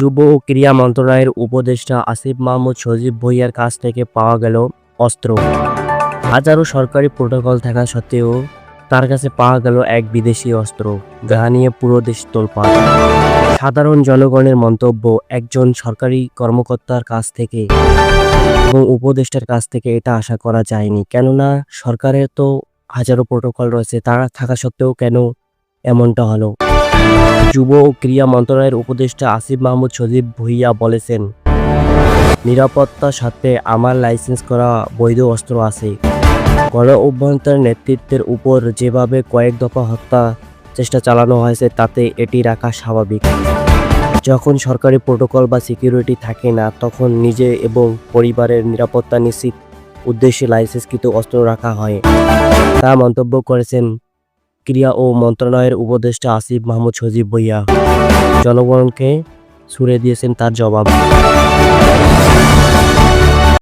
যুব ও ক্রীড়া মন্ত্রণালয়ের উপদেষ্টা আসিফ মাহমুদ সজীব ভুইয়ার কাছ থেকে পাওয়া গেল অস্ত্র। হাজারো সরকারি প্রোটোকল থাকা সত্ত্বেও তার কাছে পাওয়া গেল এক বিদেশি অস্ত্র, যা নিয়ে পুরো দেশ তোলপাড়। সাধারণ জনগণের মন্তব্য, একজন সরকারি কর্মকর্তার কাছ থেকে এবং উপদেষ্টার কাছ থেকে এটা আশা করা যায়নি। কেননা সরকারের তো হাজারো প্রোটোকল রয়েছে, তারা থাকা সত্ত্বেও কেন এমনটা হলো? যুব ও ক্রীড়া মন্ত্রণালয়ের উপদেষ্টা আসিফ মাহমুদ সজীব ভুইয়া বলেছেন নিরাপত্তার সাথে আমার লাইসেন্স করা বৈধ অস্ত্র আছে। গণ অভ্যন্তরের নেতৃত্বের উপর যেভাবে কয়েক দফা হত্যা চেষ্টা চালানো হয়েছে, তাতে এটি রাখা স্বাভাবিক। যখন সরকারি প্রোটোকল বা সিকিউরিটি থাকে না, তখন নিজে এবং পরিবারের নিরাপত্তা নিশ্চিত উদ্দেশ্যে লাইসেন্সকৃত অস্ত্র রাখা হয়। তা মন্তব্য করেছেন ক্রিয়া ও মন্ত্রণালয়ের উপদেষ্টা আসিফ মাহমুদ সজীব ভৈয়া জনগণকে ছুড়ে দিয়েছেন তার জবাব।